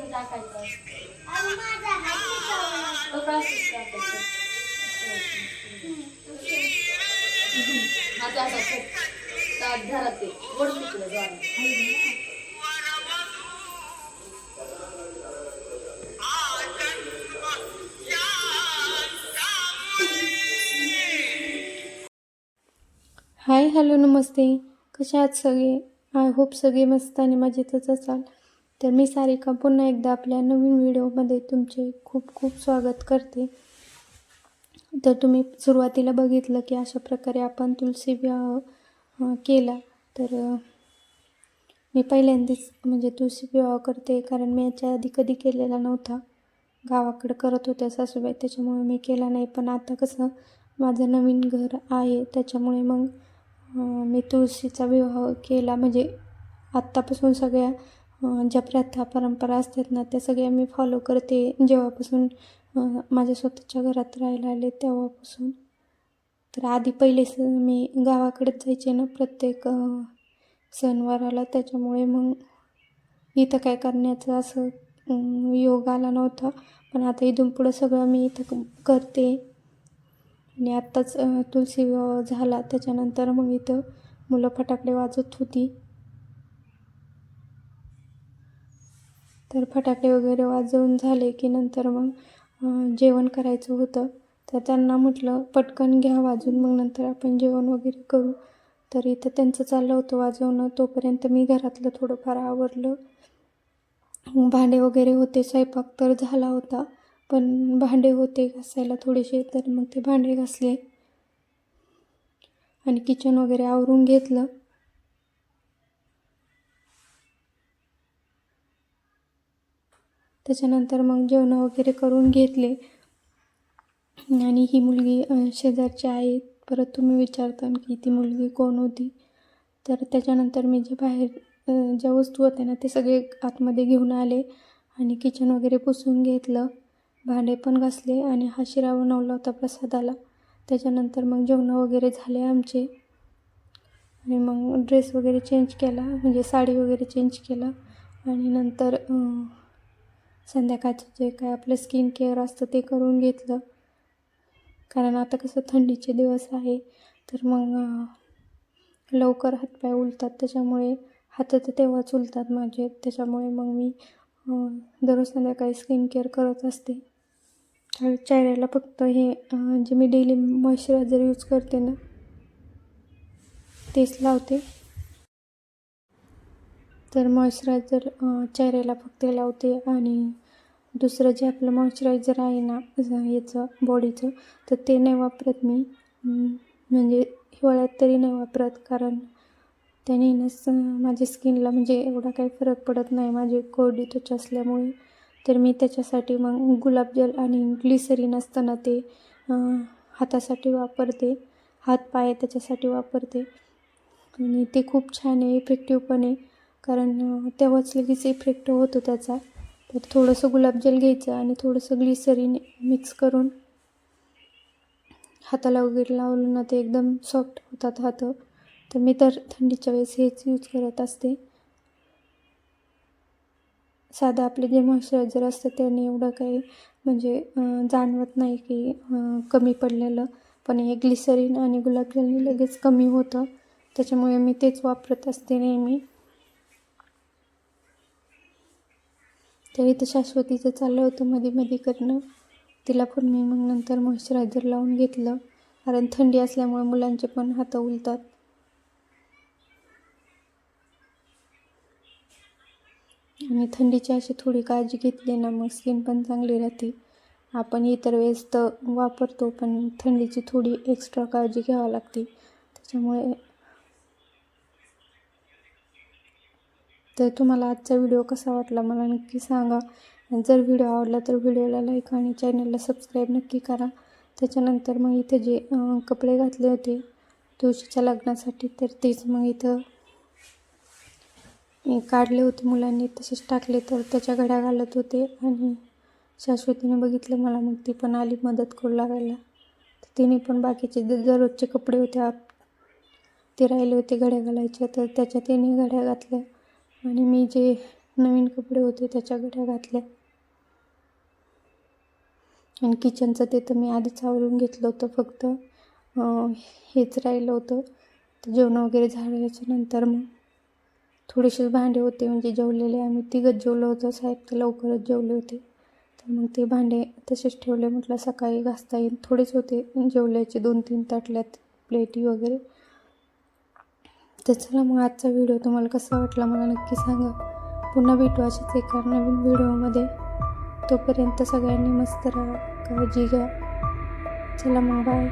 टाकायचं. तो आता? ते. गोड जाणं हाय हॅलो नमस्ते. कशा आहात सगळे? आय होप सगळे मस्त आणि मजेतच असाल. तर मी सारिका पुन्हा एकदा आपल्या नवीन व्हिडिओमध्ये तुमचे खूप खूप स्वागत करते. तर तुम्ही सुरुवातीला बघितलं की अशा प्रकारे आपण तुलसी विवाह केला. तर मी पहिल्यांदाच म्हणजे तुळशी विवाह करते कारण मी याच्या आधी कधी केलेला नव्हता. गावाकडं करत होत्या सासूबाई त्याच्यामुळे मी केला नाही. पण आता कसं माझं नवीन घर आहे त्याच्यामुळे मग मी तुळशीचा विवाह केला. म्हणजे आत्तापासून सगळ्या ज्या प्रथा परंपरा असतात ना त्या सगळ्या मी फॉलो करते. जेव्हापासून माझ्या स्वतःच्या घरात राहायला आले तेव्हापासून. तर आधी पहिलेच मी गावाकडेच जायचे ना प्रत्येक सणवाराला. त्याच्यामुळे मग इथं काय करण्याचं असं योग आला नव्हता. पण आता इथून पुढं सगळं मी इथं करते. आणि आत्ताच तुलसी झाला. त्याच्यानंतर मग इथं मुलं फटाकडे वाजत होती. तर फटाके वगैरे वाजवून झाले की नंतर मग जेवण करायचं होतं. तर त्यांना म्हटलं पटकन घ्या वाजून मग नंतर आपण जेवण वगैरे करू. तर इथं त्यांचं चाललं होतं वाजवणं. तोपर्यंत मी घरातलं थोडंफार आवरलं. भांडे वगैरे होते स्वयंपाक तर झाला होता. पण भांडे होते घासायला थोडेसे तर मग ते भांडे घासले. आणि किचन वगैरे आवरून घेतलं. त्याच्यानंतर मग जेवणं वगैरे करून घेतले. आणि ही मुलगी शेजारची आहे परत तुम्ही विचारता की ती मुलगी कोण होती. तर त्याच्यानंतर मी जे बाहेर ज्या वस्तू होत्या ना ते सगळे आतमध्ये घेऊन आले आणि किचन वगैरे पुसून घेतलं. भांडे पण घासले आणि हा शिरा बनवला होता प्रसादाला. त्याच्यानंतर मग जेवणं वगैरे झाले आमचे. आणि मग ड्रेस वगैरे चेंज केला म्हणजे साडी वगैरे चेंज केला. आणि नंतर संध्याकाळचं जे काय आपलं स्किन केअर असतं ते करून घेतलं. कारण आता कसं थंडीचे दिवस आहे तर मग लवकर हातपाय उलतात. त्याच्यामुळे हात तर तेव्हाच उलतात माझे. त्याच्यामुळे मग मी दररोज संध्याकाळी स्किन केअर करत असते. तर चेहऱ्याला फक्त हे जे मी डेली मॉइश्चरायझर यूज करते ना तेच लावते. तर मॉइश्चरायझर चेहऱ्याला फक्त लावते आणि दुसरं जे आपलं मॉइश्चरायझर आहे ना याचं बॉडीचं तर ते नाही वापरत मी. म्हणजे हिवाळ्यात तरी नाही वापरत कारण त्याने ना माझ्या स्किनला म्हणजे एवढा काही फरक पडत नाही. माझी कोरडी त्वचा असल्यामुळे. तर मी त्याच्यासाठी मग गुलाबजल आणि ग्लिसरीन असताना ते हातासाठी वापरते. हात पाय त्याच्यासाठी वापरते. आणि ते खूप छान आहे इफेक्टिव्ह पण आहे. कारण तेव्हाच लगेच इफेक्ट होतो त्याचा. तर थोडंसं गुलाबजल घ्यायचं आणि थोडंसं ग्लिसरीन मिक्स करून हाताला वगैरे लावलं ना ते एकदम सॉफ्ट होतात हात. तर मी तर थंडीच्या वेळेस हेच यूज करत असते. साधं आपले जे मॉइश्चरायझर असतं त्याने एवढं काही म्हणजे जाणवत नाही की कमी पडलेलं. पण हे ग्लिसरीन आणि गुलाबजलने लगेच कमी होतं. त्याच्यामुळे मी तेच वापरत असते नेहमी. तरी तर शाश्वतीचं चाललं होतं मध्ये मध्ये करणं. तिला पण मी मग नंतर मॉइश्चरायझर लावून घेतलं. कारण थंडी असल्यामुळे मुलांचे पण हात उलतात. आणि थंडीची अशी थोडी काळजी घेतली ना मग स्किन पण चांगली राहते. आपण इतर वेळेस तर वापरतो पण थंडीची थोडी एक्स्ट्रा काळजी घ्यावी लागते. त्याच्यामुळे तर तुम्हाला आजचा व्हिडिओ कसा वाटला मला नक्की सांगा. आणि जर व्हिडिओ आवडला तर व्हिडिओला लाईक आणि चॅनलला सबस्क्राईब नक्की करा. त्याच्यानंतर मग इथे जे कपडे घातले होते तुळशीच्या लग्नासाठी तर तेच मग इथं काढले होते मुलांनी. तसेच टाकले तर त्याच्या घड्या घालत होते आणि शाश्वतीने बघितलं मला मग ती पण आली मदत करू लागायला. तर तिने पण बाकीचे दररोजचे कपडे होते आप ते राहिले होते घड्या घालायच्या तर त्याच्या तिने घड्या घातल्या. आणि मी जे नवीन कपडे होते त्याच्या घड्या घातल्या आणि किचनचं ते तर मी आधीच आवरून घेतलं होतं फक्त हेच राहिलं होतं. तर जेवण वगैरे झाल्याच्यानंतर मग थोडेसे भांडे होते म्हणजे जेवलेले आम्ही तिघंच जेवलो होतो साहेब तर लवकरच जेवले होते. तर मग ते भांडे तसेच ठेवले म्हटलं सकाळी घासता येईल. थोडेच होते जेवल्याचे दोन तीन ताटल्यात प्लेटी वगैरे. तर चला मग आजचा व्हिडिओ तुम्हाला कसा वाटला मला नक्की सांगा. पुन्हा भेटू अशाच एका नवीन व्हिडिओमध्ये तोपर्यंत सगळ्यांनी मस्त राहा काळजी घ्या. चला मग बाय